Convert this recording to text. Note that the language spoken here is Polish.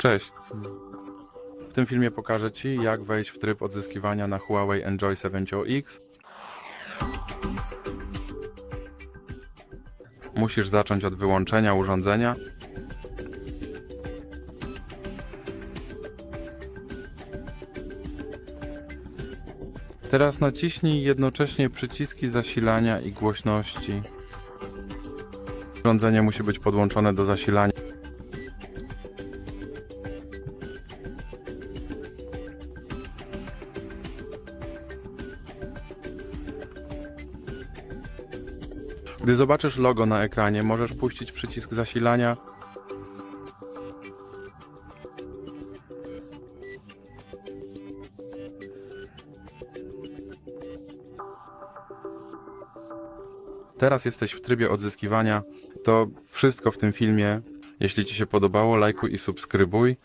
Cześć. W tym filmie pokażę Ci, jak wejść w tryb odzyskiwania na Huawei Enjoy 7X. Musisz zacząć od wyłączenia urządzenia. Teraz naciśnij jednocześnie przyciski zasilania i głośności. Urządzenie musi być podłączone do zasilania. Gdy zobaczysz logo na ekranie, możesz puścić przycisk zasilania. Teraz jesteś w trybie odzyskiwania. To wszystko w tym filmie. Jeśli Ci się podobało, lajkuj i subskrybuj.